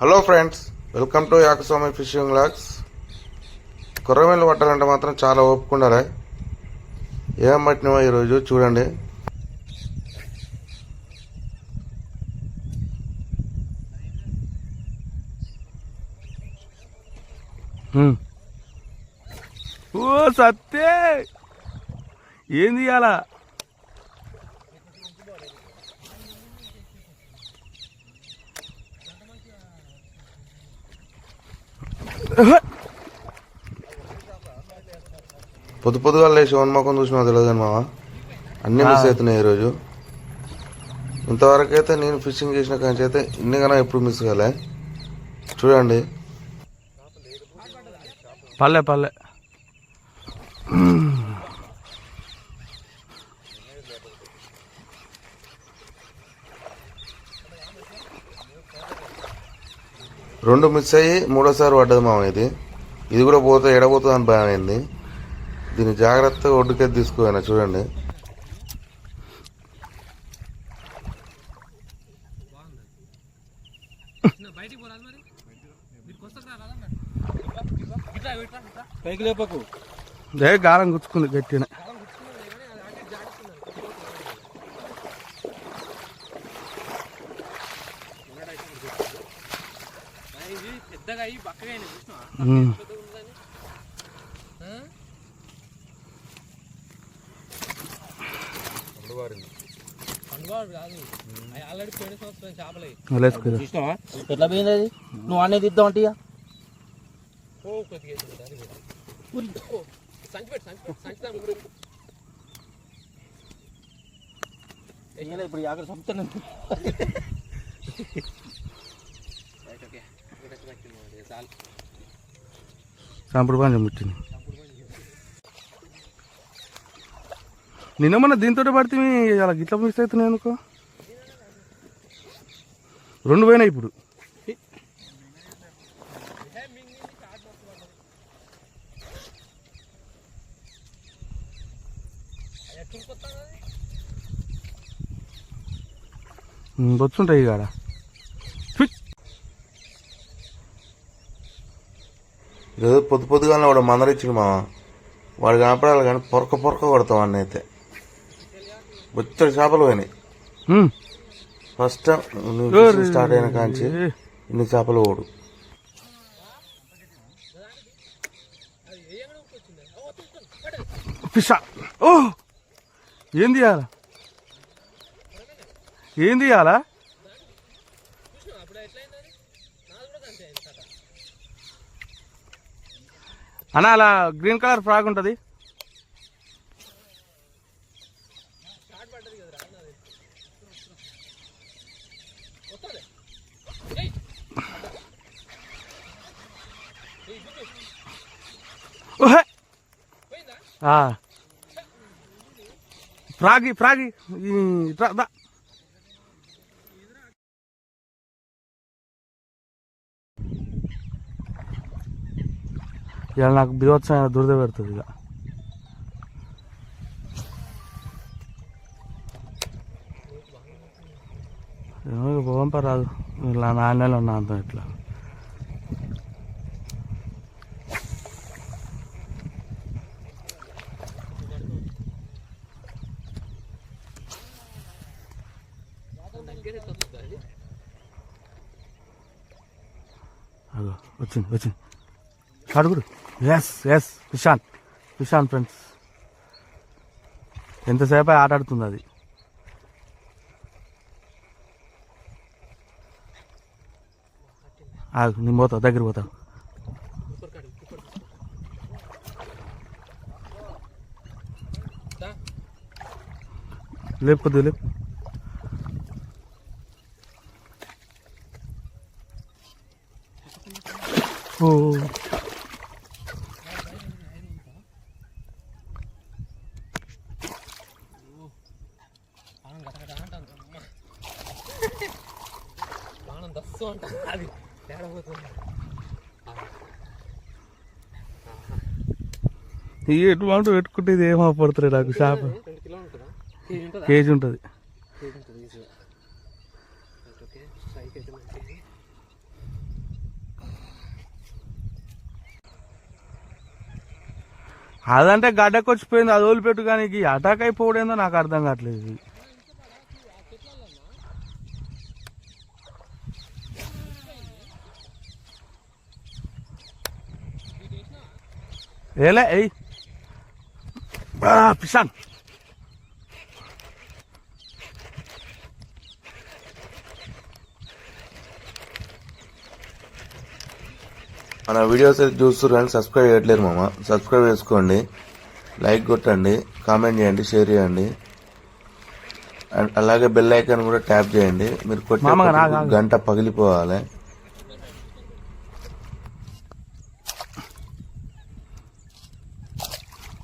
Hello friends welcome to Yakaswamy fishing vlogs కొర్రమీలు పట్టాలంటే మాత్రం చాలా ఓపుకుండాలి ఏం పట్టినామో ఈరోజు చూడండి. ఓ సత్తే! ఏంది అలా పొద్దు పొద్దుగా లేచి వన్మకం చూసినా తెలియదు మామ అన్నీ మిస్ అవుతున్నాయి ఈరోజు. ఇంతవరకు అయితే నేను ఫిషింగ్ చేసిన కానీ అయితే ఇన్ని కన్నా ఎప్పుడు మిస్ కాలే. చూడండి. పల్లె పల్లె. రెండు మిస్ అయ్యి మూడోసారి పడ్డది మామ ఇది. ఇది కూడా పోతే ఎడబోతుంది అని భయం అయింది. దీన్ని జాగ్రత్తగా ఒడ్డుకెత్తి తీసుకోవాలి చూడండి. పైకి లేపకు దే గాలం గుచ్చుకుంది గట్టినే ఎట్లా పోయింది అది నువ్వు అనేది ఇద్దాం అంటే ఓ కొద్దిగా వేసింది పట్టింది పంచం నిన్న మన దీంతో పడితే అలా గిట్ల మిస్ అవుతున్నాయి అనుకో రెండు పోయినాయి ఇప్పుడు. ఉమ్, బొచ్చుంటాయి కాడ ఈరోజు పొద్దు పొద్దుగానే వాడు మందరిచ్చిండు మామ వాడు కనపడాలి కానీ పొరక పొరక కొడతాం అన్న అయితే. బొచ్చడి చేపలు పోయినాయి. ఫస్ట్ టైం నువ్వు స్టార్ట్ అయిన కాంచి ఇన్ని చేపలు ఓడు ఫిషా ఓ! ఏంది ఇవాళ ఏంది ఇవాళ అన్న అలా గ్రీన్ కలర్ ఫ్రాగ్ ఉంటుంది. ఫ్రాగి ఫ్రాగి. ఫ్రాగి ఇలా నాకు బీభత్సమైన దురద పెడుతుంది ఇక. ఏమో ఇక రాదు. ఇలా నాణ్యాలు ఉన్నా అంత ఇట్లా. అగో వచ్చింది వచ్చింది. అడుగుడు ఎస్ ఎస్ విశాంత్ విశాంత్ ఫ్రెండ్స్ ఎంతసేపు ఆటాడుతుంది అది? నేను పోతావు దగ్గర పోతావు లేపు కొద్దిగా లేపు. ఓ. అది ఇవి ఎటువంటి పెట్టుకుంటే ఇది ఏమో పడుతుంది నాకు షాప్. కేజీ ఉంటుంది. అదంటే గడ్డకొచ్చిపోయింది అది వదిలిపెట్టు కానీ అటాక్ అయిపోవడేందో నాకు అర్థం కావట్లేదు. ఇది. ఏలే ఎయ్ పిషాన్ మన వీడియోస్ అయితే చూస్తున్నారు కానీ సబ్స్క్రైబ్ చేయట్లేదు మామ. సబ్స్క్రైబ్ చేసుకోండి. లైక్ కొట్టండి. కామెంట్ చేయండి. షేర్ చేయండి. అండ్ అలాగే బెల్ ఐకాన్ కూడా ట్యాప్ చేయండి. మీరు కొట్టే మామ, ప్రతి రాగా, రాగా. గంట పగిలిపోవాలి ఏ ఆగు. ఊపితే నాకు భయం అవుతుంది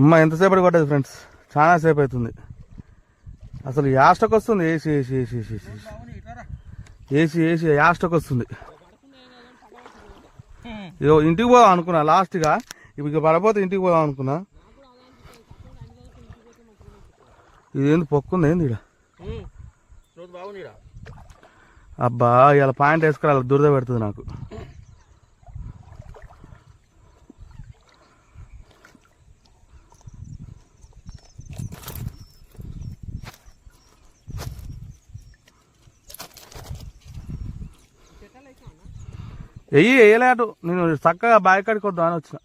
అమ్మ ఎంతసేపటి కొట్టదు ఫ్రెండ్స్ చాలా సేపు అవుతుంది. అసలు యాస్టక్ వస్తుంది. AC AC AC AC AC AC. AC యాస్టక్ వస్తుంది. ఇగో ఇంటికి పోదాం అనుకున్నా లాస్ట్గా. ఇప్పుడు ఇక పడపోతే ఇంటికి పోదాం అనుకున్నా. ఇదేంది పొక్కుంది ఏంది ఇక్కడ రోజు అబ్బా ఇలా పాయింట్ వేసుకురాలి దురద పెడుతుంది నాకు. వెయ్యి వేయలేటు నేను చక్కగా బాయ్ కాడికి అని వచ్చిన.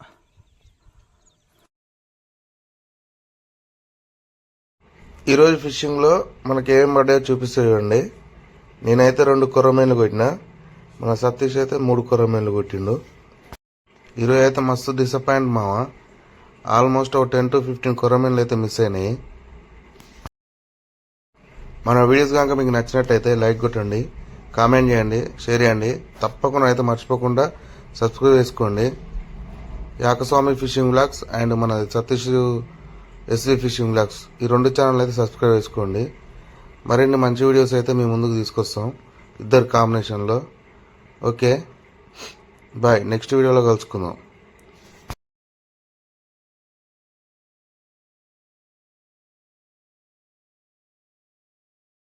ఈరోజు ఫిషింగ్లో మనకి ఏం పడ్డాయో చూపిస్తే చూడండి. నేనైతే రెండు కొర్రమీన్లు కొట్టిన మన సతీష్ అయితే మూడు కొర్రమీన్లు కొట్టిండు. ఈరోజు అయితే మస్తు డిసప్పాయింట్ మామ ఆల్మోస్ట్ ఒక టెన్ టు ఫిఫ్టీన్ కొర్రమీన్లు అయితే మిస్ అయినాయి. మన వీడియోస్ కనుక మీకు నచ్చినట్టయితే లైక్ కొట్టండి కామెంట్ చేయండి షేర్ చేయండి. తప్పకుండా అయితే మర్చిపోకుండా సబ్స్క్రైబ్ చేసుకోండి. యాకస్వామి ఫిషింగ్ బ్లాగ్స్ అండ్ మన సతీష్ ఎస్వి ఫిషింగ్ బ్లాగ్స్ ఈ రెండు ఛానల్ అయితే సబ్స్క్రైబ్ చేసుకోండి. మరిన్ని మంచి వీడియోస్ అయితే మీ ముందుకు తీసుకొస్తాం. ఇద్దరు కాంబినేషన్లో ఓకే బాయ్ నెక్స్ట్ వీడియోలో కలుసుకుందాం.